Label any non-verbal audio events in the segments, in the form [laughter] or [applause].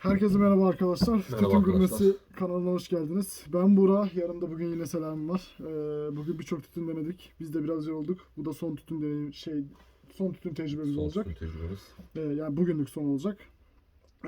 Herkese merhaba arkadaşlar. Merhaba Tütün. Gurmesi kanalına hoş geldiniz. Ben Buğra. Yanımda bugün yine Selam var. Ee, bugün birçok tütün denedik. Biz de biraz yorulduk. Bu da son tütün deneyim, şey son tütün tecrübemiz Son olacak. tüm tecrübemiz. Ee, yani bugünlük son olacak.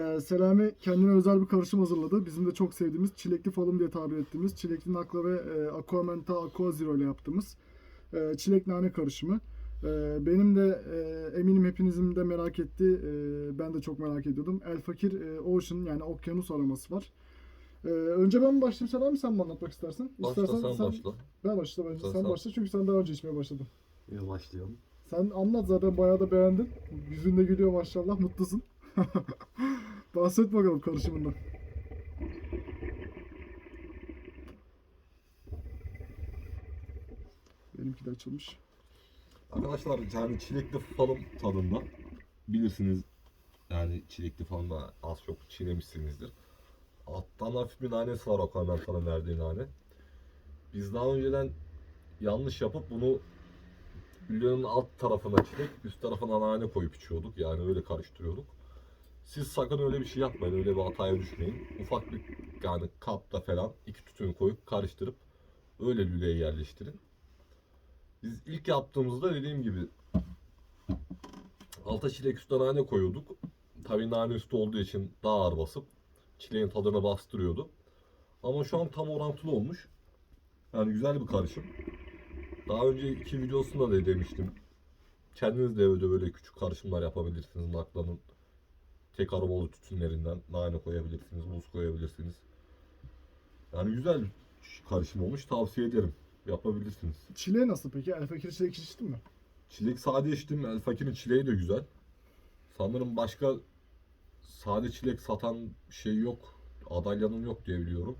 Ee, Selami kendine özel bir karışım hazırladı. Bizim de çok sevdiğimiz çilekli falım diye tabir ettiğimiz çilekli nakla ve e, aquamenta aqua zero ile yaptığımız e, çilek nane karışımı. E, benim de e, eminim hepinizin de merak etti. E, ben de çok merak ediyordum. El Fakir e, Ocean yani okyanus aroması var. E, önce ben mi başlayayım Selami sen mi anlatmak istersen? Başla İstersen sen, başla. Ben başla bence. Sen- Sen, sen. başla çünkü sen daha önce içmeye başladın. Yine başlayalım. Sen anlat zaten bayağı da beğendin. Yüzünde gülüyor maşallah mutlusun. [laughs] Bahset bakalım karışımından. Benimki de açılmış. Arkadaşlar yani çilekli falım tadında. Bilirsiniz yani çilekli falan da az çok çiğnemişsinizdir. Alttan hafif bir nanesi var Aquamenta'nın verdiği nane. Biz daha önceden yanlış yapıp bunu Hülya'nın alt tarafına çilek, üst tarafına nane koyup içiyorduk. Yani öyle karıştırıyorduk. Siz sakın öyle bir şey yapmayın, öyle bir hataya düşmeyin. Ufak bir yani kapta falan iki tütün koyup karıştırıp öyle lüleye yerleştirin. Biz ilk yaptığımızda dediğim gibi alta çilek üstüne nane koyuyorduk. Tabii nane üstü olduğu için daha ağır basıp çileğin tadını bastırıyordu. Ama şu an tam orantılı olmuş. Yani güzel bir karışım. Daha önce iki videosunda da demiştim. Kendiniz de evde böyle küçük karışımlar yapabilirsiniz. Naklanın tek aromalı tütünlerinden nane koyabilirsiniz, muz koyabilirsiniz. Yani güzel karışım olmuş. Tavsiye ederim. Yapabilirsiniz. Çileği nasıl peki? El Fakir çilek içtin mi? Çilek sade içtim. El Fakir'in çileği de güzel. Sanırım başka sade çilek satan şey yok. Adalya'nın yok diye biliyorum.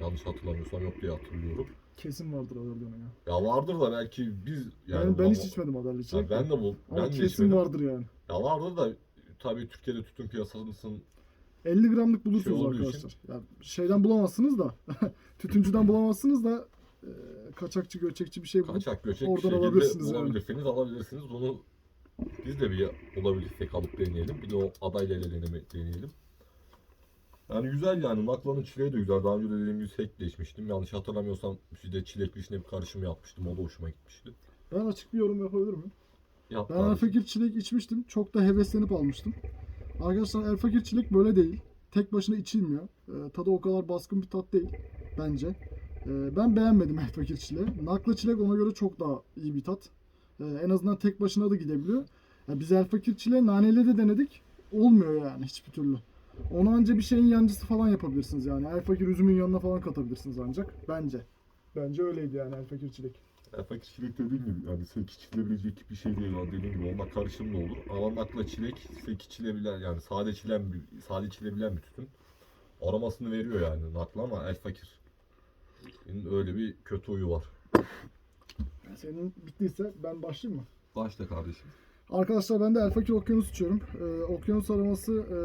Yanlış hatırlamıyorsam yok diye hatırlıyorum. Kesin vardır Adalya'nın ya. Ya vardır da belki biz yani ben, ben hiç içmedim Adalya Ya çilek. ben de bu Ama ben de kesin içmedim. vardır yani. Ya vardır da tabii Türkiye'de tütün piyasasının 50 gramlık bulursunuz Şey olduğu için- arkadaşlar. Ya şeyden bulamazsınız da [laughs] tütüncüden bulamazsınız da e, kaçakçı göçekçi bir şey bulup kaçak göçek oradan bir alabilirsiniz şekilde yani. bulabilirsiniz alabilirsiniz. Bunu biz de bir olabilirsek alıp deneyelim. Bir de o adayla ile deneme, deneyelim. Yani güzel yani. Naklanın çileği de güzel. Daha önce de dediğim gibi sekle içmiştim. Yanlış hatırlamıyorsam size çilekli içine bir karışım yapmıştım. O da hoşuma gitmişti. Ben açık bir yorum yapabilir miyim? Yap Ben El kardeşim. Fakir çilek içmiştim. Çok da heveslenip almıştım. Arkadaşlar El Fakir çilek böyle değil. Tek başına içilmiyor. Ee, tadı o kadar baskın bir tat değil bence. Ee, ben beğenmedim El Fakir çileği. Nakla çilek ona göre çok daha iyi bir tat. Ee, en azından tek başına da gidebiliyor. Biz El Fakir çileği naneyle de denedik. Olmuyor yani hiçbir türlü. Onu anca bir şeyin yancısı falan yapabilirsiniz yani. El Fakir üzümün yanına falan katabilirsiniz ancak. Bence. Bence öyleydi yani El Fakir çilek. Ya fakir çilek dediğim gibi yani sek içilebilecek bir şey değil. Yani dediğim gibi onunla karışım da olur. Ama nakla çilek sek içilebilen yani sade içilen bir, sade içilebilen bir tütün. Aromasını veriyor yani nakla ama el fakir. Öyle bir kötü huyu var. Senin bittiyse ben başlayayım mı? Başla kardeşim. Arkadaşlar ben de El Fakir Okyanus içiyorum. Ee, okyanus aroması e,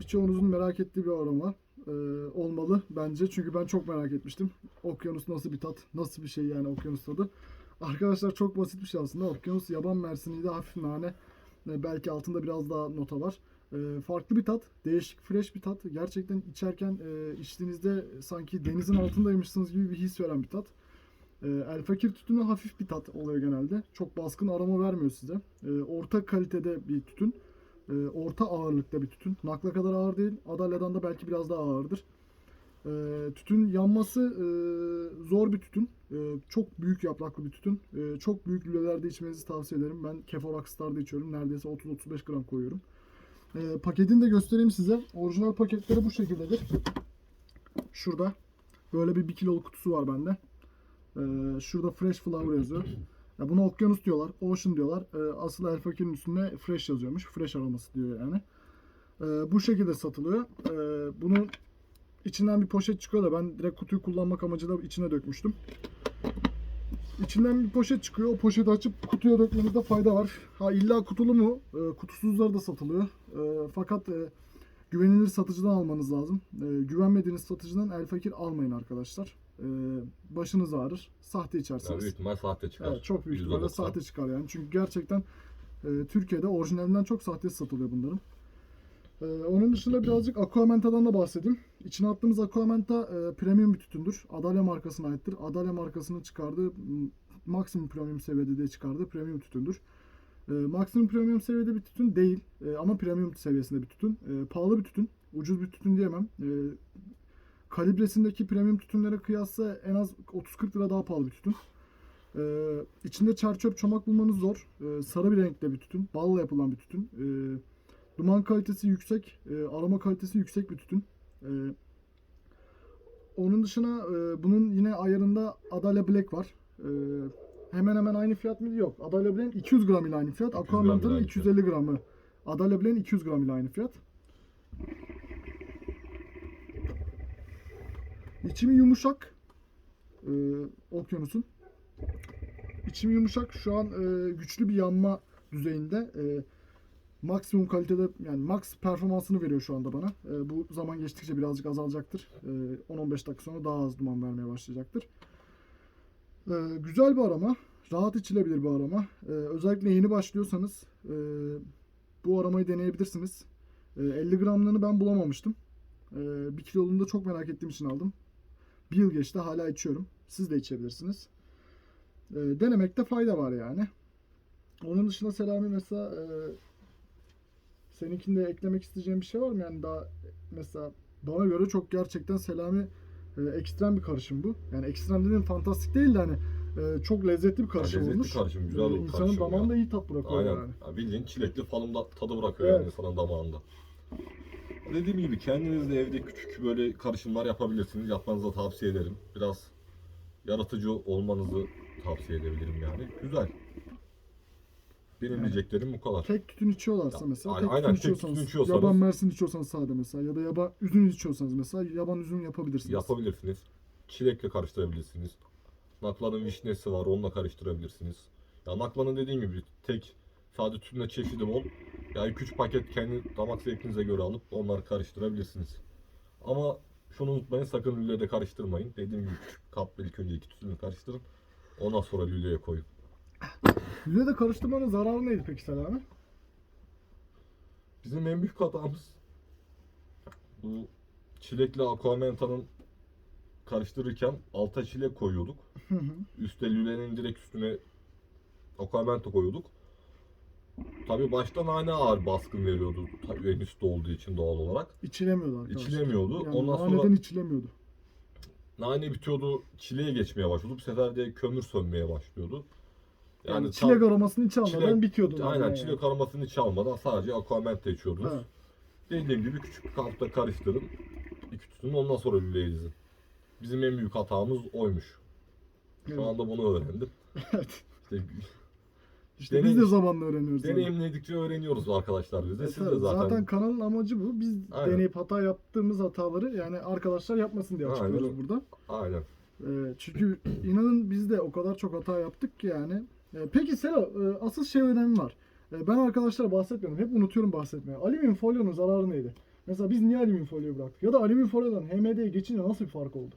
birçoğunuzun merak ettiği bir aroma e, olmalı bence. Çünkü ben çok merak etmiştim. Okyanus nasıl bir tat, nasıl bir şey yani okyanus tadı. Arkadaşlar çok basit bir şey aslında. Okyanus yaban mersiniydi, hafif nane. E, belki altında biraz daha nota var. E, farklı bir tat, değişik, fresh bir tat. Gerçekten içerken e, içtiğinizde sanki denizin altındaymışsınız gibi bir his veren bir tat. E, El Fakir tütünü hafif bir tat oluyor genelde. Çok baskın aroma vermiyor size. E, orta kalitede bir tütün. E, orta ağırlıkta bir tütün. Nakla kadar ağır değil. Adalya'dan da belki biraz daha ağırdır. E, tütün yanması e, zor bir tütün. E, çok büyük yapraklı bir tütün. E, çok büyük lülelerde içmenizi tavsiye ederim. Ben Kefor Akstar'da içiyorum. Neredeyse 30-35 gram koyuyorum. E, paketini de göstereyim size. Orijinal paketleri bu şekildedir. Şurada. Böyle bir 1 kiloluk kutusu var bende. Ee, şurada Fresh Flower yazıyor. Ya buna okyanus diyorlar, ocean diyorlar. Ee, asıl El üstünde fresh yazıyormuş. Fresh aroması diyor yani. Ee, bu şekilde satılıyor. Ee, bunun içinden bir poşet çıkıyor da ben direkt kutuyu kullanmak amacıyla içine dökmüştüm. İçinden bir poşet çıkıyor. O poşeti açıp kutuya dökmenizde fayda var. Ha illa kutulu mu? Ee, kutusuzları da satılıyor. Ee, fakat e, güvenilir satıcıdan almanız lazım. Ee, güvenmediğiniz satıcıdan El Fakir almayın arkadaşlar. Ee, başınız ağrır. Sahte Ya içersiniz. büyük ihtimal sahte çıkar. Evet, çok büyük %90. ihtimalle sahte çıkar yani. Çünkü gerçekten e, Türkiye'de orijinalinden çok sahtesi satılıyor bunların. Ee, onun dışında birazcık Aquamenta'dan da bahsedeyim. İçine attığımız Aquamenta e, premium bir tütündür. Adalya markasına aittir. Adalya markasının çıkardığı maksimum premium seviyede de çıkardığı premium tütündür. E, maksimum premium seviyede bir tütün değil e, ama premium seviyesinde bir tütün. E, pahalı bir tütün. Ucuz bir tütün diyemem. E, kalibresindeki premium tütünlere kıyasla en az 30-40 lira daha pahalı bir tütün. Ee, içinde çer çöp çomak bulmanız zor. Ee, sarı bir renkte bir tütün. Balla yapılan bir tütün. Ee, duman kalitesi yüksek. e, aroma kalitesi yüksek bir tütün. Ee, onun dışına e, bunun yine ayarında Adalya Black var. Ee, hemen hemen aynı fiyat mı? Yok. Adalya Black'in 200 gram ile aynı fiyat. 200 gram ile Aquamenta'nın aynı 250 gramı. Adalya Black'in 200 gram ile aynı fiyat. İçimi yumuşak. Ee, okyanusun. İçim yumuşak. Şu an e, güçlü bir yanma düzeyinde. E, maksimum kalitede yani max performansını veriyor şu anda bana. E, bu zaman geçtikçe birazcık azalacaktır. E, 10-15 dakika sonra daha az duman vermeye başlayacaktır. E, güzel bir arama. Rahat içilebilir bir arama. E, özellikle yeni başlıyorsanız e, bu aramayı deneyebilirsiniz. E, 50 gramlığını ben bulamamıştım. E, 1 kiloluğunu da çok merak ettiğim için aldım. Bir yıl geçti hala içiyorum. Siz de içebilirsiniz. E, denemekte fayda var yani. Onun dışında Selami mesela e, seninkinde eklemek isteyeceğim bir şey var mı? Yani daha mesela bana göre çok gerçekten Selami e, ekstrem bir karışım bu. Yani ekstrem dediğim fantastik değil de hani e, çok lezzetli bir karışım lezzetli olmuş. karışım, güzel bir İnsanın karışım damağında ya. iyi tat bırakıyor Aynen. yani. Ya bildiğin çilekli falımda tadı bırakıyor Evet. yani insanın damağında. Dediğim gibi kendiniz de evde küçük böyle karışımlar yapabilirsiniz. Yapmanızı tavsiye ederim. Biraz yaratıcı olmanızı tavsiye edebilirim yani. Güzel. Benim diyeceklerim bu kadar. Tek tütün içiyorlarsa Ya, mesela, a- tek aynen, tütün tek içiyorsanız, tütün içiyorsanız- yaban mersin içiyorsanız sade mesela ya da yaban üzüm içiyorsanız mesela yaban üzüm yapabilirsiniz. Yapabilirsiniz. Çilekle karıştırabilirsiniz. Naklanın vişnesi var onunla karıştırabilirsiniz. Ya naklanın dediğim gibi tek sade tütünle çeşidi bol. Yani 2-3 paket kendi damak zevkinize göre alıp onları karıştırabilirsiniz. Ama şunu unutmayın sakın lüleyle de karıştırmayın. Dediğim gibi küçük kapla ilk önce iki tütünü karıştırın. Ondan sonra lüleye koyun. Yüze de karıştırmanın zararı neydi peki Selami? Bizim en büyük hatamız bu çilekle aquamenta'nın karıştırırken alta çilek koyuyorduk. Hı hı. Üste lülenin direkt üstüne aquamenta koyuyorduk. Tabii başta nane ağır baskın veriyordu. Tabii en üstte olduğu için doğal olarak. İçilemiyordu arkadaşlar. İçilemiyordu. Yani Ondan naneden sonra içilemiyordu. nane bitiyordu. Çileğe geçmeye başlıyordu. Bu sefer de kömür sönmeye başlıyordu. Yani, tam- çilek aromasını hiç almadan Çilek- bitiyordu. Aynen nane çilek yani. aromasını hiç almadan sadece aquamenta içiyordunuz. Evet. Dediğim gibi küçük kapta karıştırın. İki tutun ondan sonra lüleye dizin. Bizim en büyük hatamız oymuş. Şu Evet. anda bunu öğrendim. Evet. İşte [laughs] İşte Deney- biz de zamanla öğreniyoruz. yani. deneyimledikçe öğreniyoruz arkadaşlar biz de. E Siz de zaten, zaten... kanalın amacı bu. Biz Aynen. deneyip hata yaptığımız hataları yani arkadaşlar yapmasın diye Aynen. açıklıyoruz burada. aynen. Ee, çünkü [clears throat] inanın biz de o kadar çok hata yaptık ki yani. Ee, peki Selo, e, asıl şey önemi var. E, ben arkadaşlara bahsetmiyorum. Hep unutuyorum bahsetmeyi. Alüminyum folyonun zararı neydi? Mesela biz niye alüminyum folyoyu bıraktık? Ya da alüminyum folyodan HMD'ye geçince nasıl bir fark oldu?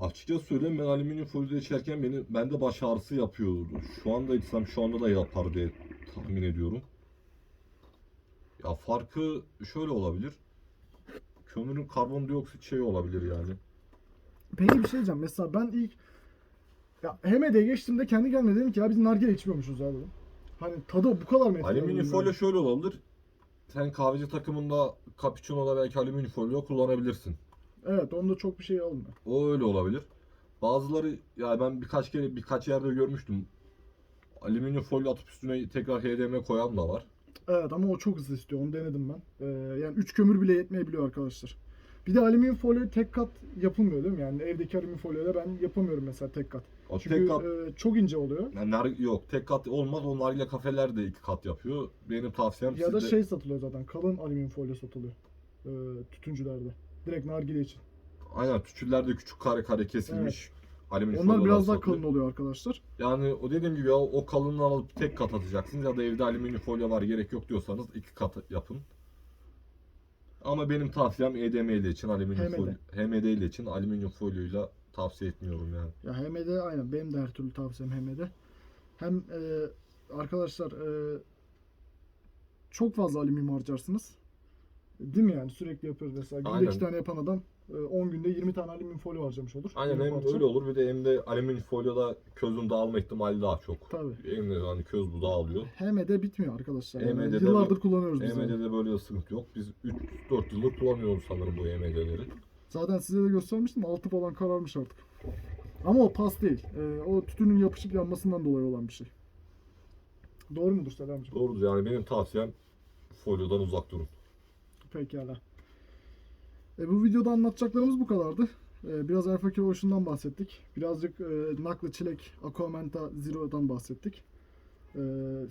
Açıkça söyleyeyim ben alüminyum folyo içerken beni bende baş ağrısı yapıyordu. Şu anda içsem şu anda da yapar diye tahmin ediyorum. Ya farkı şöyle olabilir. Kömürün karbondioksit şeyi olabilir yani. Peki bir şey diyeceğim. Mesela ben ilk ya HMD'ye geçtiğimde kendi kendime dedim ki ya biz nargile içmiyormuşuz dedim. Hani tadı bu kadar mı etkili? Alüminyum folyo şöyle olabilir. Sen kahveci takımında cappuccino'da belki alüminyum folyo kullanabilirsin. Evet onda çok bir şey olmuyor. O öyle olabilir. Bazıları ya ben birkaç kere birkaç yerde görmüştüm. Alüminyum folyo atıp üstüne tekrar HDMI koyan da var. Evet ama o çok hızlı istiyor. Onu denedim ben. Ee, yani 3 kömür bile yetmeyebiliyor arkadaşlar. Bir de alüminyum folyo tek kat yapılmıyor değil mi? Yani evdeki alüminyum folyoyla ben yapamıyorum mesela tek kat. O Çünkü tek kat e, çok ince oluyor. yani nar- yok tek kat olmaz. O nargile kafeler de iki kat yapıyor. Benim tavsiyem Ya da siz de- şey satılıyor zaten. Kalın alüminyum folyo satılıyor. Ee, tütüncülerde. Direkt nargile için. aynen tüçüllerde küçük kare kare kesilmiş alüminyum Onlar folyolar biraz daha satılıyor. kalın oluyor arkadaşlar. Yani o dediğim gibi ya, o kalınlığı alıp tek kat atacaksınız ya da evde alüminyum folyo var gerek yok diyorsanız iki kat yapın. Ama benim tavsiyem EDM için alüminyum HMD. folyo, HMD ile için alüminyum folyoyla tavsiye etmiyorum yani. Ya HMD aynen benim de her türlü tavsiyem HMD. Hem e, arkadaşlar e, çok fazla alüminyum harcarsınız. Değil mi yani? Sürekli yapıyoruz mesela. Günde Aynen. iki tane yapan adam e, 10 günde 20 tane alüminyum folyo harcamış olur. Aynen hem parça. öyle olur bir de hem de alüminyum folyoda közün dağılma ihtimali daha çok. Tabii. Hem de hani köz bu dağılıyor. HMD bitmiyor arkadaşlar. HMD'de de yıllardır bu- kullanıyoruz biz. onu. EMD'de böyle sıkıntı yok. Biz 3-4 yıldır kullanıyoruz sanırım bu EMD'leri. Zaten size de göstermiştim. Altı falan kararmış artık. Ama o pas değil. E, o tütünün yapışıp yanmasından dolayı olan bir şey. Doğru mudur Selamcığım? Doğrudur yani benim tavsiyem folyodan uzak durun. Pekala. E, bu videoda anlatacaklarımız bu kadardı. E, biraz Erfakir Ocean'dan bahsettik. Birazcık e, Naklı Çilek Aquamenta Zero'dan bahsettik. E,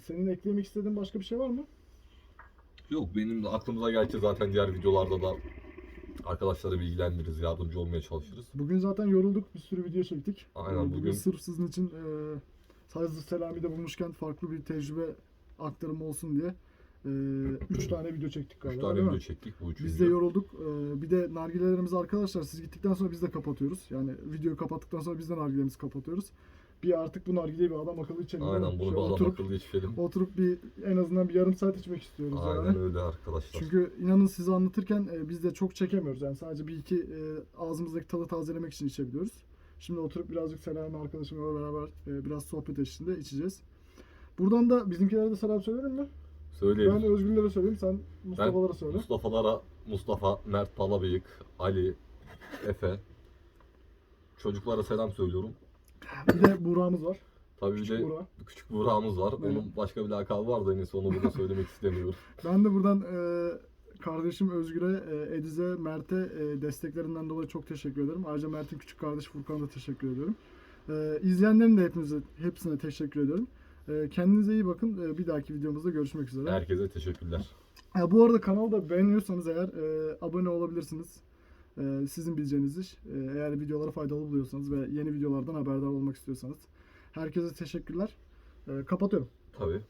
senin eklemek istediğin başka bir şey var mı? Yok benim de aklımıza geldi zaten diğer videolarda da arkadaşları bilgilendiririz, yardımcı olmaya çalışırız. Bugün zaten yorulduk. Bir sürü video çektik. Aynen, E, bugün- sırf sizin için e, Hazır Selami'de bulmuşken farklı bir tecrübe aktarımı olsun diye 3 tane video çektik 3 galiba tane değil video mi? çektik bu üçüncü. Biz de yorulduk. Ee, bir de nargilelerimizi arkadaşlar siz gittikten sonra biz de kapatıyoruz. Yani videoyu kapattıktan sonra biz de nargilelerimizi kapatıyoruz. Bir artık bu nargileyi bir adam akıllı içelim. Aynen bunu bir adam oturup, akıllı içelim. oturup bir en azından bir yarım saat içmek istiyoruz Aynen yani. öyle arkadaşlar. Çünkü inanın size anlatırken e, biz de çok çekemiyoruz. Yani sadece bir iki e, ağzımızdaki tadı tazelemek için içebiliyoruz. Şimdi oturup birazcık Selami arkadaşımla beraber e, biraz sohbet eşliğinde içeceğiz. Buradan da bizimkilere de selam söylerim mi? Söyleyelim. Ben Özgürlere söyleyeyim, sen Ben Mustafa'lara söyle. Mustafa'lara, Mustafa, Mert Palabıyık, Ali, Efe. Çocuklara selam söylüyorum. Bir de Buğra'mız var. [laughs] Tabii bir Küçük de Buğra. küçük Buğra'mız var. Evet. Onun başka bir lakabı var da en iyisi onu burada söylemek istemiyorum. [laughs] Ben de buradan e, kardeşim Özgür'e, e, Ediz'e, Mert'e e, desteklerinden dolayı çok teşekkür ederim. Ayrıca Mert'in küçük kardeşi Furkan'a da teşekkür ediyorum. E, izleyenlerin de hepinize, hepsine teşekkür ediyorum. E, kendinize iyi bakın. E, bir dahaki videomuzda görüşmek üzere. Herkese teşekkürler. Ha, bu arada kanalı da beğeniyorsanız eğer e, abone olabilirsiniz. E, sizin bileceğiniz iş. E, eğer videoları faydalı buluyorsanız ve yeni videolardan haberdar olmak istiyorsanız. Herkese teşekkürler. E, kapatıyorum. Tabii.